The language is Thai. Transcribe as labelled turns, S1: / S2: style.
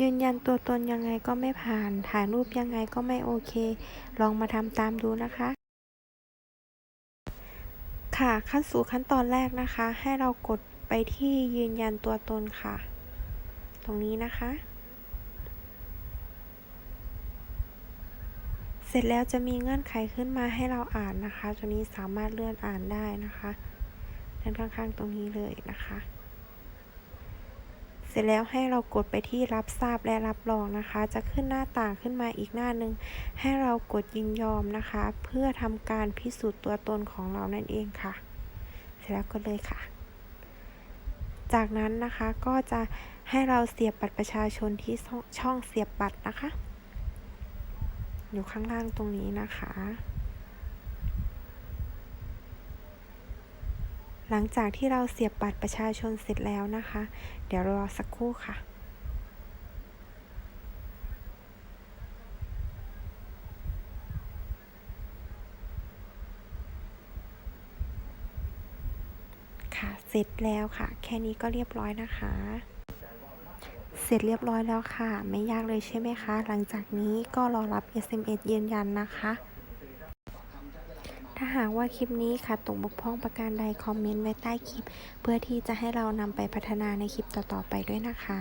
S1: ยืนยันตัวตนยังไงก็ไม่ผ่าน ถ่ายรูปยังไงก็ไม่โอเค ลองมาทำตามดูนะคะ ค่ะขั้นสู่ขั้นตอนแรกนะคะ ให้เรากดไปที่ยืนยันตัวตนค่ะ ตรงนี้นะคะ เสร็จแล้วจะมีเงื่อนไขขึ้นมาให้เราอ่านนะคะ ตัวนี้สามารถเลื่อนอ่านได้นะคะด้านข้างๆตรงนี้เลยนะคะ ร็จแล้วให้เรากดไปที่รับทราบและรับรองนะคะ จะขึ้นหน้าต่างขึ้นมาอีกหน้าหนึ่งให้เรากดยินยอมนะคะ เพื่อทำการพิสูจน์ตัวตนของเรานั่นเองค่ะ เสร็จแล้วก็เลยค่ะ จากนั้นนะคะก็จะให้เราเสียบบัตรประชาชนที่ช่องช่องเสียบบัตรนะคะ อยู่ข้างล่างตรงนี้นะคะ หลังจากที่เราเสียบบัตรประชาชนเสร็จแล้วนะคะ เดี๋ยวรอสักครู่ค่ะค่ะเสร็จแล้วค่ะ แค่นี้ก็เรียบร้อยนะคะ เสร็จเรียบร้อยแล้วค่ะ ไม่ยากเลยใช่ไหมคะ หลังจากนี้ก็รอรับ SMS ยืนยันนะคะ ถ้าหากว่าคลิปนี้ขาดตกบกพร่องประการใดคอมเมนต์ไว้ใต้คลิป เพื่อที่จะให้เรานำไปพัฒนาในคลิปต่อๆไปด้วยนะคะ